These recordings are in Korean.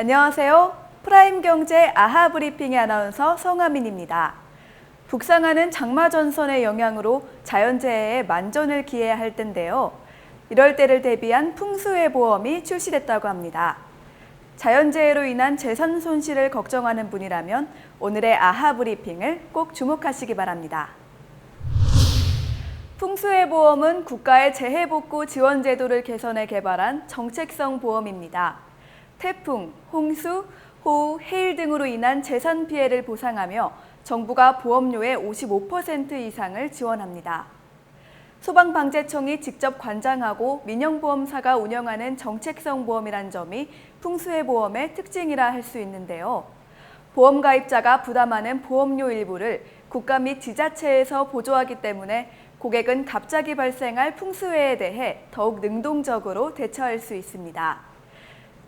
안녕하세요. 프라임 경제 아하 브리핑의 아나운서 성하민입니다. 북상하는 장마 전선의 영향으로 자연재해에 만전을 기해야 할 텐데요. 이럴 때를 대비한 풍수해 보험이 출시됐다고 합니다. 자연재해로 인한 재산 손실을 걱정하는 분이라면 오늘의 아하 브리핑을 꼭 주목하시기 바랍니다. 풍수해 보험은 국가의 재해 복구 지원 제도를 개선해 개발한 정책성 보험입니다. 태풍, 홍수, 호우, 해일 등으로 인한 재산 피해를 보상하며 정부가 보험료의 55% 이상을 지원합니다. 소방방재청이 직접 관장하고 민영보험사가 운영하는 정책성 보험이란 점이 풍수해 보험의 특징이라 할 수 있는데요. 보험 가입자가 부담하는 보험료 일부를 국가 및 지자체에서 보조하기 때문에 고객은 갑자기 발생할 풍수해에 대해 더욱 능동적으로 대처할 수 있습니다.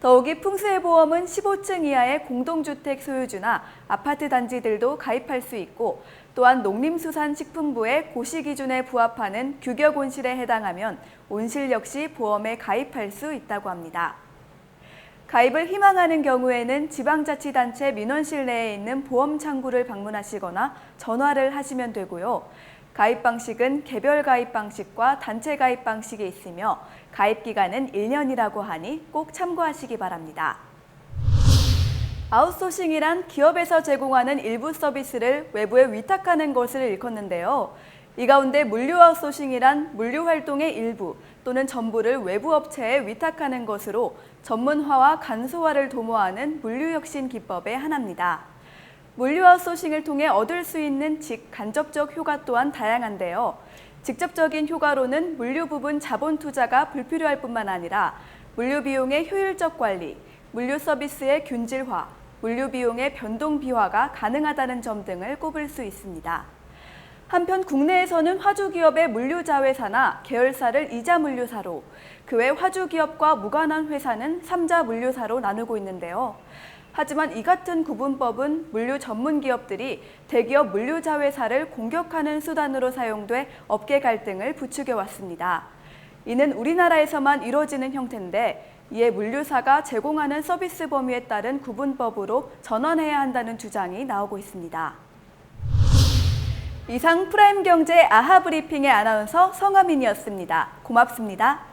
더욱이 풍수해 보험은 15층 이하의 공동주택 소유주나 아파트 단지들도 가입할 수 있고 또한 농림수산식품부의 고시 기준에 부합하는 규격 온실에 해당하면 온실 역시 보험에 가입할 수 있다고 합니다. 가입을 희망하는 경우에는 지방자치단체 민원실 내에 있는 보험 창구를 방문하시거나 전화를 하시면 되고요. 가입 방식은 개별 가입 방식과 단체 가입 방식이 있으며 가입 기간은 1년이라고 하니 꼭 참고하시기 바랍니다. 아웃소싱이란 기업에서 제공하는 일부 서비스를 외부에 위탁하는 것을 일컫는데요. 이 가운데 물류 아웃소싱이란 물류 활동의 일부 또는 전부를 외부 업체에 위탁하는 것으로 전문화와 간소화를 도모하는 물류 혁신 기법의 하나입니다. 물류 아웃소싱을 통해 얻을 수 있는 직 간접적 효과 또한 다양한데요. 직접적인 효과로는 물류 부분 자본 투자가 불필요할 뿐만 아니라 물류 비용의 효율적 관리, 물류 서비스의 균질화, 물류 비용의 변동 비화가 가능하다는 점 등을 꼽을 수 있습니다. 한편 국내에서는 화주 기업의 물류 자회사나 계열사를 이자 물류사로, 그 외 화주 기업과 무관한 회사는 삼자 물류사로 나누고 있는데요. 하지만 이 같은 구분법은 물류 전문 기업들이 대기업 물류자회사를 공격하는 수단으로 사용돼 업계 갈등을 부추겨 왔습니다. 이는 우리나라에서만 이루어지는 형태인데 이에 물류사가 제공하는 서비스 범위에 따른 구분법으로 전환해야 한다는 주장이 나오고 있습니다. 이상 프라임 경제 아하 브리핑의 아나운서 성하민이었습니다. 고맙습니다.